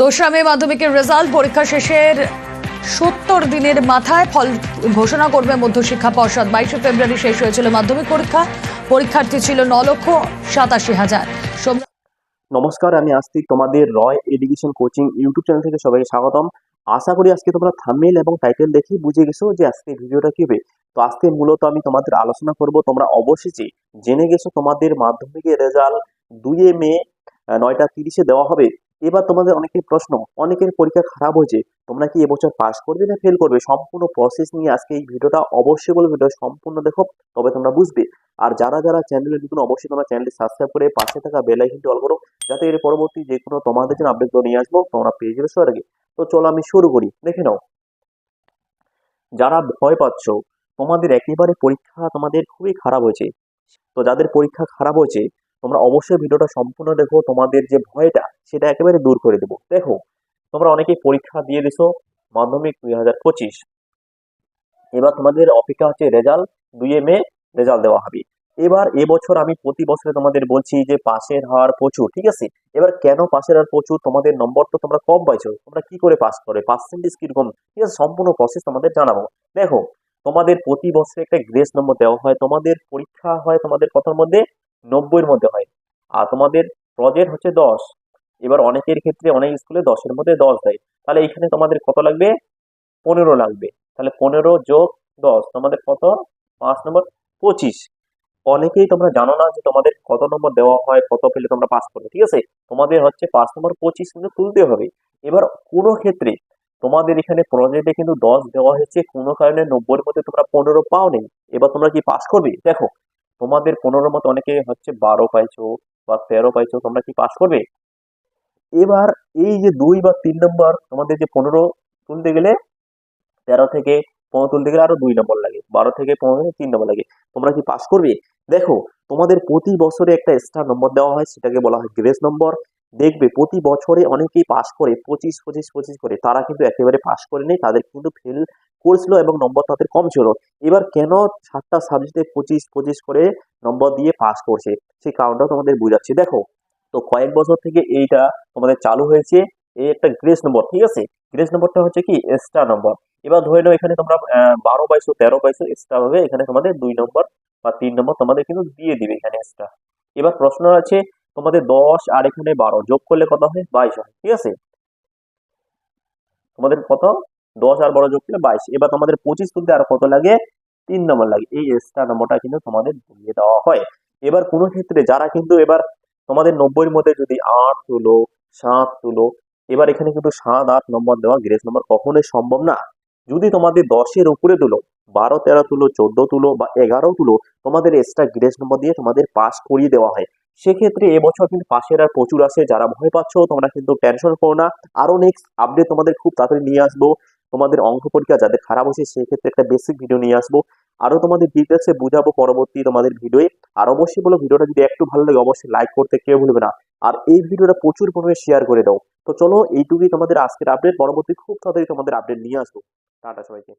দোসরা মে মাধ্যমিকের রেজাল্ট পরীক্ষা শেষের সত্তর দিনের মাথায় ফল ঘোষণা করবে মধ্যশিক্ষা পর্ষদ। বাইশে ফেব্রুয়ারি শেষ হয়েছিল মাধ্যমিক পরীক্ষা। পরীক্ষার্থী ছিল ন লক্ষ সাতাশি হাজার। নমস্কার, আমি আস্তিক তোমাদের Roy education coaching YouTube channel থেকে সবাইকে স্বাগতম। আশা করি আজকে তোমরা থাম্বনেল এবং টাইটেল দেখে বুঝে গেছো যে আজকে ভিডিওটা কি হবে। তো আজকে মূলত আমি তোমাদের আলোচনা করব। তোমরা অবশেষে জেনে গেছো তোমাদের মাধ্যমিকের রেজাল্ট দুইয়ে মে নয়টা তিরিশে দেওয়া হবে। এবার তোমাদের অনেকের প্রশ্ন, অনেকের পরীক্ষা খারাপ হয়েছে, তোমরা কি এবছর পাস করবে না ফেল করবে? সম্পূর্ণ প্রসেস নিয়ে আজকে এই ভিডিওটা অবশ্যই বলব ভিডিও সম্পূর্ণ দেখো, তবে তোমরা বুঝবে। আর যারা যারা চ্যানেলে নতুন, অবশ্যই তোমরা চ্যানেলটি সাবস্ক্রাইব করে পাশে থাকা বেল অল করো, যাতে এর পরবর্তী যে কোনো তোমাদের জন্য আপডেট নিয়ে আসব, তোমরা পেয়ে যাবে সবার আগে। তো চলো আমি শুরু করি, দেখে নাও। যারা ভয় পাচ্ছ, তোমাদের একেবারে পরীক্ষা তোমাদের খুবই খারাপ হয়েছে। তো যাদের পরীক্ষা খারাপ হয়েছে তোমরা অবশ্যই ভিডিওটা সম্পূর্ণ দেখো। তোমাদের যে ভয়টা, সেটা একেবারে দূর করে দেবো। দেখো, তোমরা অনেকেই পরীক্ষা দিয়ে দিছো মাধ্যমিক দুই হাজার পঁচিশ। এবার তোমাদের অপেক্ষা হচ্ছে রেজাল্ট। দুই মে রেজাল্ট দেওয়া হবে। এবার এবছর আমি প্রতি বছরে তোমাদের বলছি যে পাশের হার প্রচুর, ঠিক আছে? এবার কেন পাশের হার প্রচুর? তোমাদের নম্বর তো তোমরা কম পাইছো। তোমরা কি করে পাস করে? পার্সেন্টেজ কীরকম? ঠিক আছে, সম্পূর্ণ প্রসেস তোমাদের জানাব। দেখো, তোমাদের প্রতি বছরে একটা গ্রেস নম্বর দেওয়া হয়। তোমাদের পরীক্ষা হয় তোমাদের কথার মধ্যে নব্বইয়ের মধ্যে হয়। আর তোমাদের প্রজেক্ট হচ্ছে দশ। এবার অনেকের ক্ষেত্রে অনেক স্কুলে দশের মধ্যে দশ দেয়। তাহলে এখানে তোমাদের কত লাগবে? পনেরো লাগবে। তাহলে পনেরো যোগ দশ, তোমাদের কত? পাঁচ নম্বর পঁচিশ। অনেকেই তোমরা জানো না যে তোমাদের কত নম্বর দেওয়া হয়, কত পেলে তোমরা পাস করবে, ঠিক আছে? তোমাদের হচ্ছে পাঁচ নম্বর পঁচিশ কিন্তু তুলতে হবে। এবার কোনো ক্ষেত্রে তোমাদের এখানে প্রজেক্টে কিন্তু দশ দেওয়া হয়েছে, কোনো কারণে নব্বইয়ের মধ্যে তোমরা পনেরো পাও নেই এবার তোমরা কি পাস করবে? দেখো তোমাদের পনেরোর মতো অনেকে হচ্ছে বারো পাইছো বা তেরো পাইছো, তোমরা কি পাস করবে? এবার এই যে দুই বা তিন নম্বর তোমাদের যে পনেরো তুলতে গেলে তেরো থেকে পনেরো তুলতে গেলে আরও দুই নম্বর লাগে। বারো থেকে পনেরো তিন নম্বর লাগে। তোমরা কি পাস করবে? দেখো, তোমাদের প্রতি বছরে একটা এক্সট্রা নম্বর দেওয়া হয়, সেটাকে বলা হয় গ্রেস নম্বর দেখবে প্রতি বছরে অনেকেই পাস করে, পঁচিশ পঁচিশ পঁচিশ করে। তারা কিন্তু একেবারে পাস নেই, তাদের কিন্তু ফেল করেছিল এবং নম্বর তাদের কম ছিল। এবার কেন সাতটা সাবজেক্টে পঁচিশ পঁচিশ করে নম্বর দিয়ে পাস করছে? সেই কারণটাও তোমাদের বুঝাচ্ছি। দেখো, তো কয়েক বছর থেকে এইটা তোমাদের চালু হয়েছে। এই একটা গ্রেস নম্বর ঠিক আছে? গ্রেস নম্বরটা হচ্ছে কি? এক্সট্রা নম্বর এবার ধরে নাও এখানে তোমরা বারো পাইছো তেরো পাইছো এক্সট্রা ভাবে এখানে তোমাদের দুই নম্বর বা তিন নম্বর তোমাদের কিন্তু দিয়ে দিবে এখানে এক্সট্রা এবার প্রশ্ন আছে, তোমাদের দশ আর এখানে বারো যোগ করলে কত হয়? বাইশ হয়, ঠিক আছে? তোমাদের কত? দশ আর বারো যোগ করলে বাইশ। এবার তোমাদের পঁচিশ তুলতে আর কত লাগে? তিন নম্বর লাগে। এই এক্সট্রা নম্বরটা কিন্তু তোমাদের দিয়ে দেওয়া হয়। এবার কোনো ক্ষেত্রে যারা কিন্তু এবার তোমাদের নব্বইয়ের মধ্যে যদি আট তুলো, সাত তুলো, এবার এখানে কিন্তু সাত, আট নম্বর দেওয়া গ্রেস নম্বর কখনোই সম্ভব না। যদি তোমাদের দশের উপরে তুলো, বারো, তেরো তুলো, চোদ্দ তুলো বা এগারো তুলো, তোমাদের এক্সট্রা গ্রেস নম্বর দিয়ে তোমাদের পাস করিয়ে দেওয়া হয়। সেক্ষেত্রে এবছর কিন্তু পাশের আর প্রচুর আছে। যারা ভয় পাচ্ছ, তোমরা কিন্তু টেনশন করো না। আরও নেক্সট আপডেট তোমাদের খুব তাড়াতাড়ি নিয়ে আসব। তোমাদের অঙ্ক পরীক্ষা যাদের খারাপ হয়েছে, সেক্ষেত্রে একটা বেসিক ভিডিও নিয়ে আসব। আরও তোমাদের ডিটেলসে বুঝাবো পরবর্তী তোমাদের ভিডিওয়ে আর অবশ্যই বলো ভিডিওটা যদি একটু ভালো লাগে, অবশ্যই লাইক করতে কেউ ভুলবে না। আর এই ভিডিওটা প্রচুর পরিমাণে শেয়ার করে দাও। তো চলো, এইটুকুই তোমাদের আজকের আপডেট পরবর্তী খুব তাড়াতাড়ি তোমাদের আপডেট নিয়ে আসব। টাটা সবাইকে।